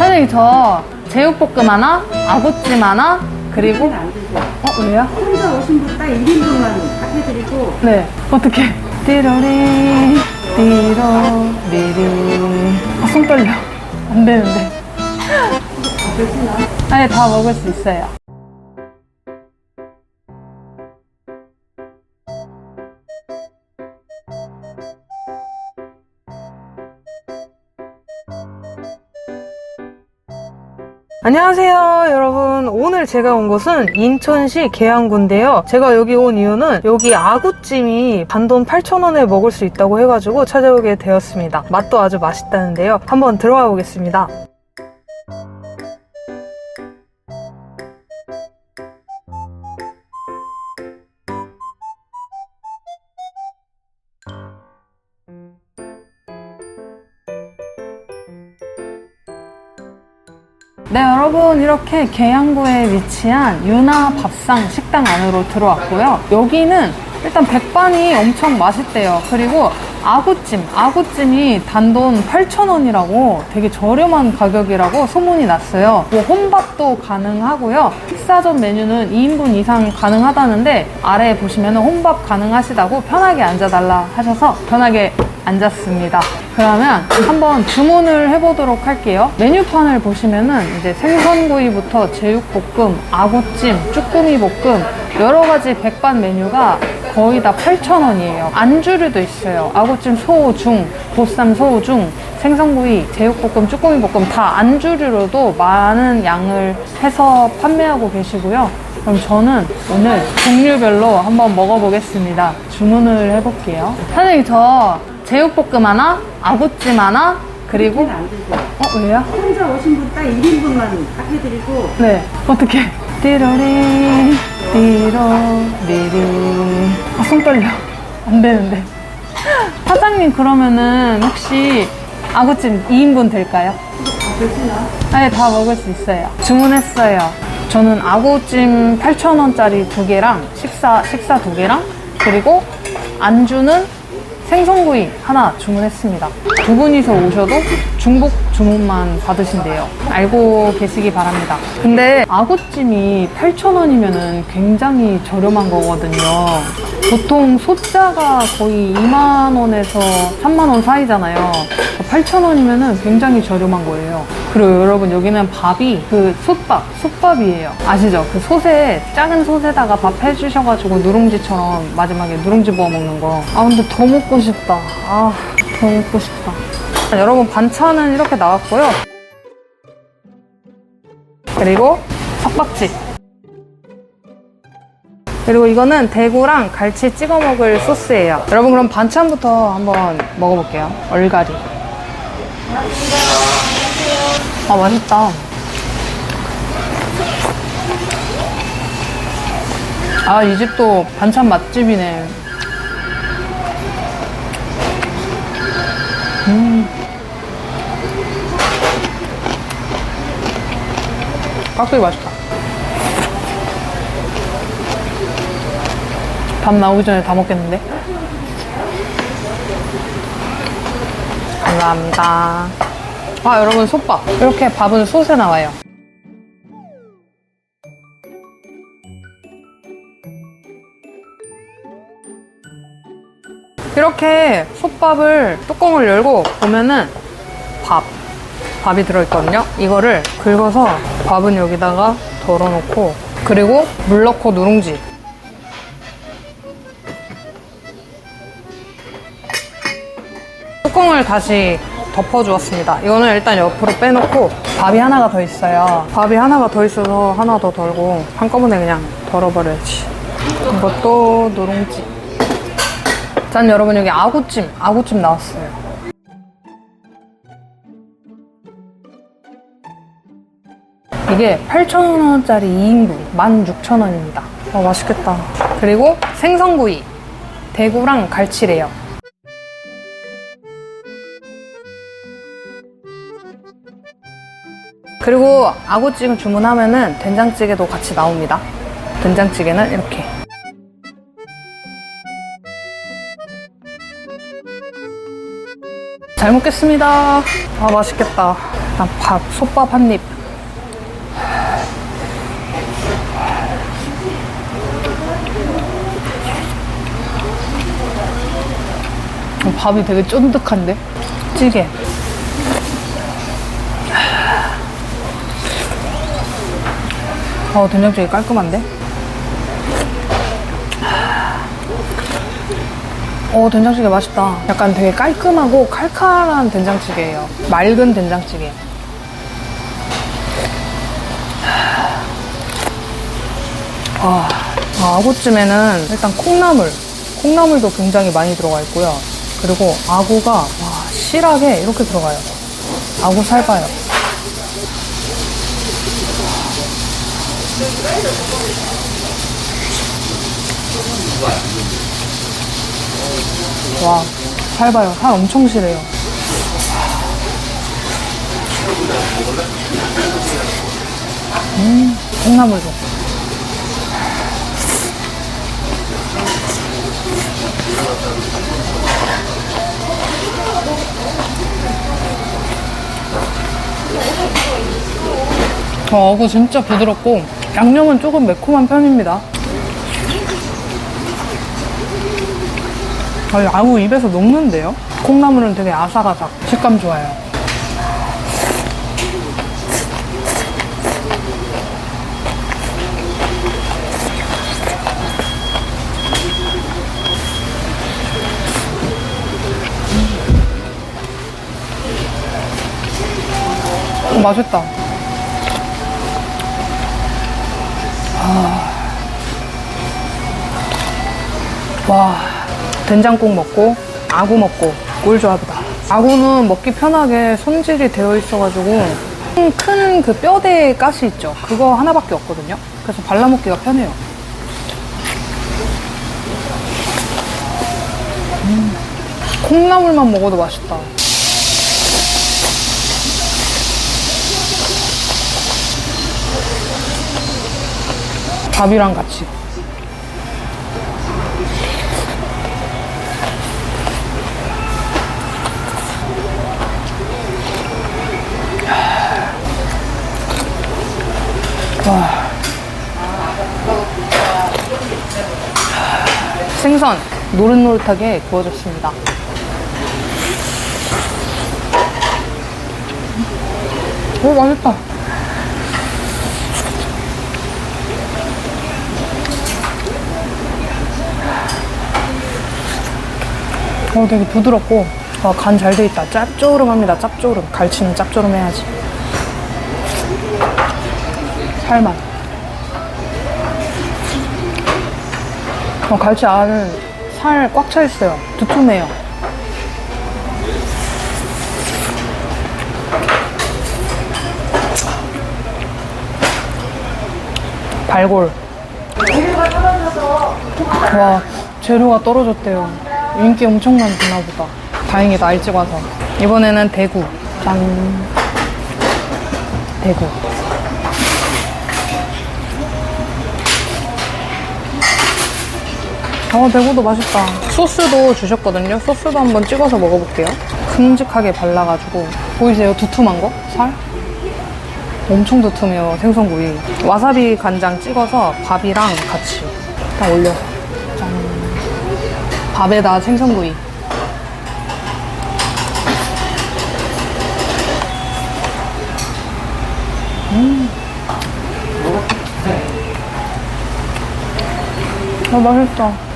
사장님 저 제육볶음 하나, 아구찜 하나, 그리고. 어 왜요? 혼자 오신 분딱 1인분만 해드리고 네 어떻게? 띠로리 띠로리리 아손 떨려 안 되는데 드시나? 아니 다 먹을 수 있어요. 안녕하세요 여러분. 오늘 제가 온 곳은 인천시 계양구인데요. 제가 여기 온 이유는 여기 아구찜이 단돈 8,000원에 먹을 수 있다고 해가지고 찾아오게 되었습니다. 맛도 아주 맛있다는데요. 한번 들어가 보겠습니다 네, 여러분 이렇게 계양구에 위치한 유나 밥상 식당 안으로 들어왔고요. 여기는 일단 백반이 엄청 맛있대요. 그리고 아구찜, 아구찜이 단돈 8,000원이라고 되게 저렴한 가격이라고 소문이 났어요. 뭐 혼밥도 가능하고요. 식사 전 메뉴는 2인분 이상 가능하다는데 아래에 보시면 혼밥 가능하시다고 편하게 앉아달라 하셔서 편하게 앉았습니다. 그러면 한번 주문을 해보도록 할게요. 메뉴판을 보시면은 이제 생선구이부터 제육볶음, 아구찜, 쭈꾸미 볶음 여러 가지 백반 메뉴가 거의 다 8,000원이에요. 안주류도 있어요. 아구찜 소, 중, 보쌈 소, 중, 생선구이, 제육볶음, 쭈꾸미 볶음 다 안주류로도 많은 양을 해서 판매하고 계시고요. 그럼 저는 오늘 종류별로 한번 먹어보겠습니다. 주문을 해볼게요. 사장님 저 제육볶음 하나, 아구찜 하나, 그리고 안. 어 왜요? 혼자 오신 분 딱 1인분만 해드리고 네 어떻게? 띠로리 띠로 리리 아손 떨려 안 되는데 사장님 그러면은 혹시 아구찜 2인분 될까요? 드시나? 네, 다 먹을 수 있어요. 주문했어요. 저는 아구찜 8,000원짜리 두 개랑 식사, 식사 두 개랑 그리고 안주는 생선구이 하나 주문했습니다. 두 분이서 오셔도 중복 주문만 받으신대요. 알고 계시기 바랍니다. 근데 아구찜이 8,000원이면 굉장히 저렴한 거거든요. 보통 소자가 거의 2만원에서 3만원 사이잖아요. 8,000원이면 굉장히 저렴한 거예요. 그리고 여러분 여기는 밥이 그 솥밥, 솥밥이에요. 아시죠? 그 솥에 작은 솥에다가 밥 해주셔가지고 누룽지처럼 마지막에 누룽지 부어 먹는 거. 아 근데 더 먹고 싶다. 아 더 먹고 싶다. 여러분 반찬은 이렇게 나왔고요. 그리고 석박지. 그리고 이거는 대구랑 갈치 찍어 먹을 소스예요. 여러분 그럼 반찬부터 한번 먹어볼게요. 얼갈이. 아 맛있다. 아 이 집도 반찬 맛집이네. 음. 깍두기 맛있다. 밥 나오기 전에 다 먹겠는데? 감사합니다. 아, 여러분, 솥밥. 이렇게 밥은 솥에 나와요. 이렇게 솥밥을 뚜껑을 열고 보면은 밥. 밥이 들어있거든요. 이거를 긁어서 밥은 여기다가 덜어놓고 그리고 물 넣고 누룽지 뚜껑을 다시 덮어주었습니다. 이거는 일단 옆으로 빼놓고 밥이 하나가 더 있어요. 밥이 하나가 더 있어서 하나 더 덜고 한꺼번에 그냥 덜어버려야지. 이것도 누룽지. 짠 여러분 여기 아구찜, 아구찜 나왔어요. 이게 8,000원짜리 2인분 16,000원입니다. 아, 맛있겠다. 그리고 생선구이, 대구랑 갈치래요. 그리고 아구찜 주문하면은 된장찌개도 같이 나옵니다. 된장찌개는 이렇게. 잘 먹겠습니다. 아, 맛있겠다. 일단 밥, 솥밥 한 입. 밥이 되게 쫀득한데? 찌개. 어, 된장찌개 깔끔한데? 어, 된장찌개 맛있다. 약간 되게 깔끔하고 칼칼한 된장찌개예요. 맑은 된장찌개. 아, 아, 아구찜에는 일단 콩나물, 콩나물도 굉장히 많이 들어가 있고요. 그리고 아구가 와, 실하게 이렇게 들어가요. 아구 살봐요. 와, 살봐요. 살 엄청 실해요. 음, 콩나물도. 어, 어구 진짜 부드럽고 양념은 조금 매콤한 편입니다. 아구 입에서 녹는데요? 콩나물은 되게 아삭아삭 식감 좋아요. 음, 맛있다. 와, 된장국 먹고, 아구 먹고, 꿀 조합이다. 아구는 먹기 편하게 손질이 되어 있어가지고, 큰 그 뼈대 가시 있죠? 그거 하나밖에 없거든요? 그래서 발라먹기가 편해요. 음, 콩나물만 먹어도 맛있다. 밥이랑 같이. 와. 생선 노릇노릇하게 구워졌습니다. 오 맛있다. 어 되게 부드럽고 와, 간잘 돼 있다. 짭조름합니다. 짭조름. 갈치는 짭조름해야지. 살만. 어, 갈치 안은 살 꽉 차 있어요. 두툼해요. 발골. 와, 재료가 떨어졌대요. 인기 엄청 많구나 보다. 다행이다, 일찍 와서. 이번에는 대구. 짠. 대구. 어, 대구도 맛있다. 소스도 주셨거든요. 소스도 한번 찍어서 먹어볼게요. 큼직하게 발라가지고. 보이세요? 두툼한 거? 살? 엄청 두툼해요. 생선구이. 와사비 간장 찍어서 밥이랑 같이 딱 올려서. 짠. 밥에다 생선구이. 음. 아, 맛있다.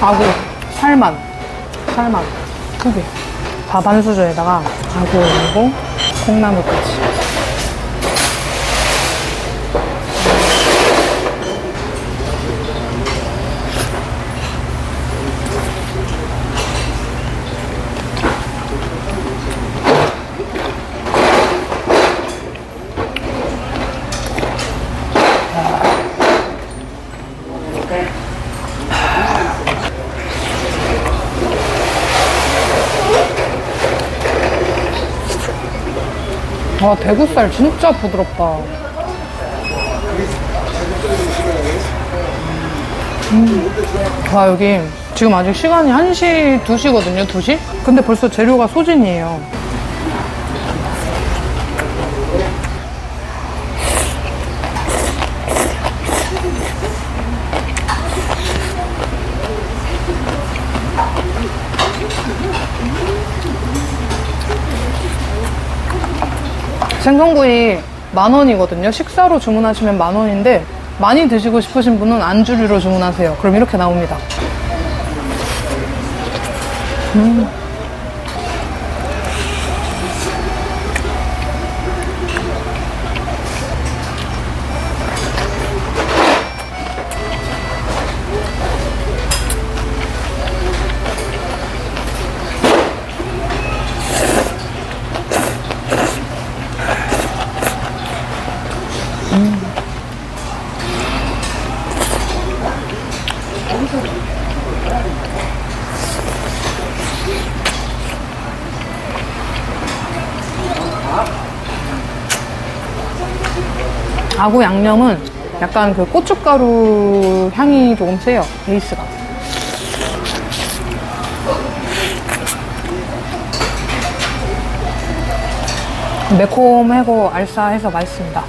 아구 살만 살만 크게 밥 한 수저에다가 아구 올리고 콩나물까지 와 대구살 진짜 부드럽다 음. 와 여기 지금 아직 시간이 1시 2시거든요 2시? 근데 벌써 재료가 소진이에요 생선구이 만 원이거든요. 식사로 주문하시면 만 원인데 많이 드시고 싶으신 분은 안주류로 주문하세요. 그럼 이렇게 나옵니다. 음. 아구 양념은 약간 그 고춧가루 향이 조금 세요. 베이스가. 매콤하고 알싸해서 맛있습니다.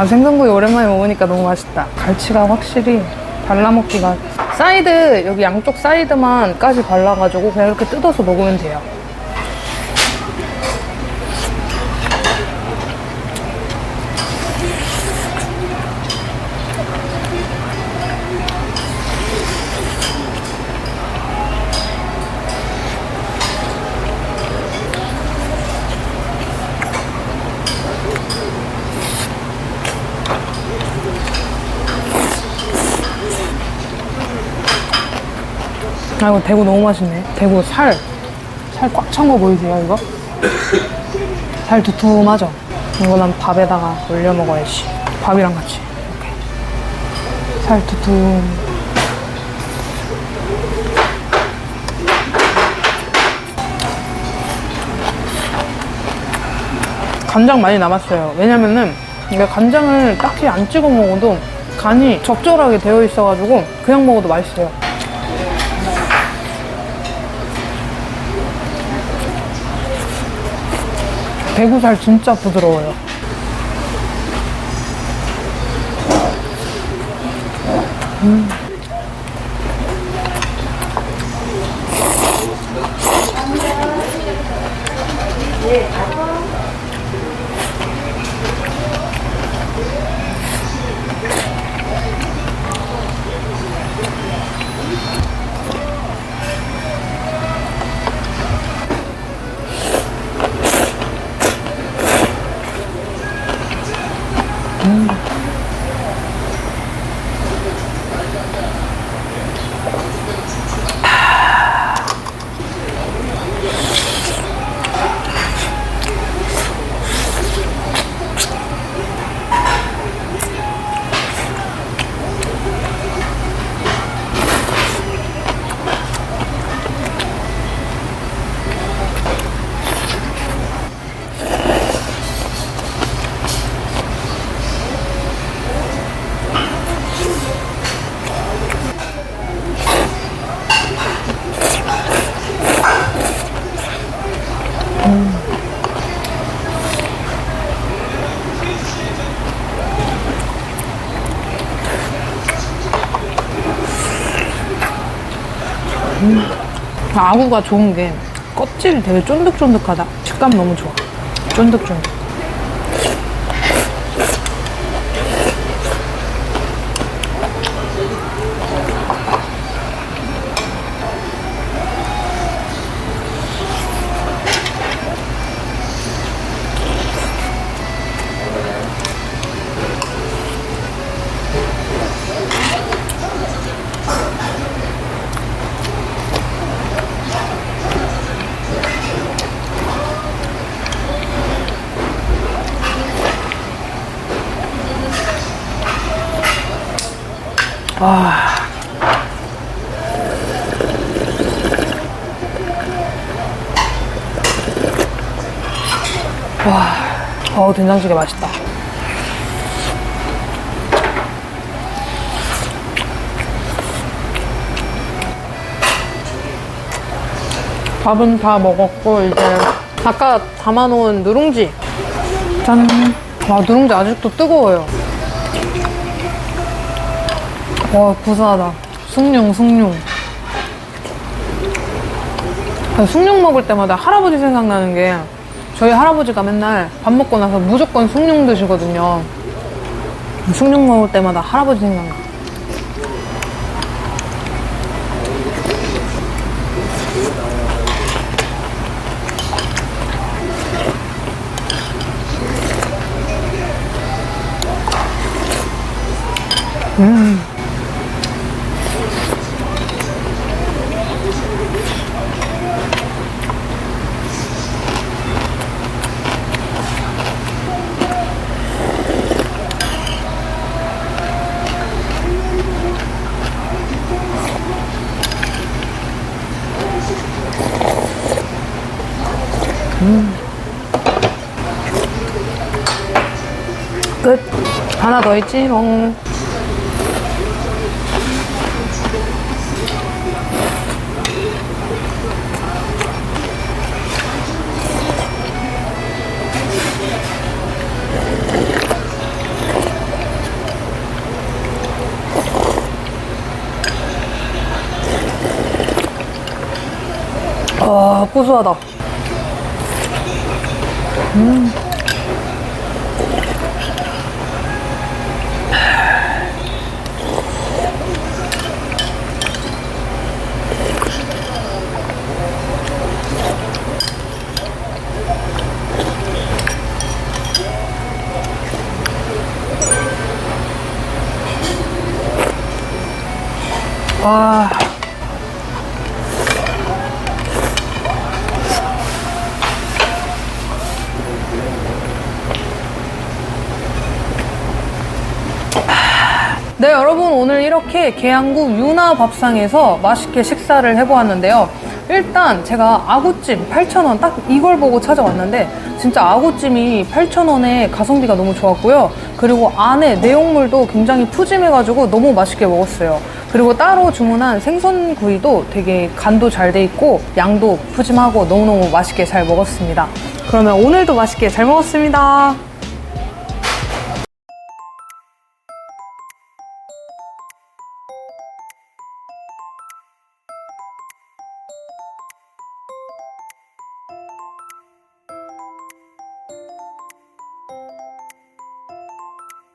아, 생선구이 오랜만에 먹으니까 너무 맛있다. 갈치가 확실히 발라먹기가. 사이드, 여기 양쪽 사이드만까지 발라가지고 그냥 이렇게 뜯어서 먹으면 돼요. 아, 이거 대구 너무 맛있네. 대구 살. 살 꽉 찬 거 보이세요, 이거? 살 두툼하죠? 이거 난 밥에다가 올려 먹어야지. 밥이랑 같이. 이렇게. 살 두툼. 간장 많이 남았어요. 왜냐면은 이게 간장을 딱히 안 찍어 먹어도 간이 적절하게 되어 있어가지고 그냥 먹어도 맛있어요. 대구살 진짜 부드러워요. 아구가 좋은 게 껍질이 되게 쫀득쫀득하다. 식감 너무 좋아. 쫀득쫀득. 와. 와. 어우, 된장찌개 맛있다. 밥은 다 먹었고, 이제 아까 담아놓은 누룽지. 짠. 와, 누룽지 아직도 뜨거워요. 와, 구수하다. 숭늉, 숭늉. 아, 숭늉 먹을 때마다 할아버지 생각나는 게 저희 할아버지가 맨날 밥 먹고 나서 무조건 숭늉 드시거든요. 숭늉 먹을 때마다 할아버지 생각나. 끝. 있지롱. 아, 고소하다. 와. 네, 여러분 오늘 이렇게 계양구 유나 밥상에서 맛있게 식사를 해보았는데요. 일단 제가 아구찜 8,000원 딱 이걸 보고 찾아왔는데 진짜 아구찜이 8,000원에 가성비가 너무 좋았고요. 그리고 안에 내용물도 굉장히 푸짐해가지고 너무 맛있게 먹었어요. 그리고 따로 주문한 생선구이도 되게 간도 잘 돼 있고 양도 푸짐하고 너무너무 맛있게 잘 먹었습니다. 그러면 오늘도 맛있게 잘 먹었습니다.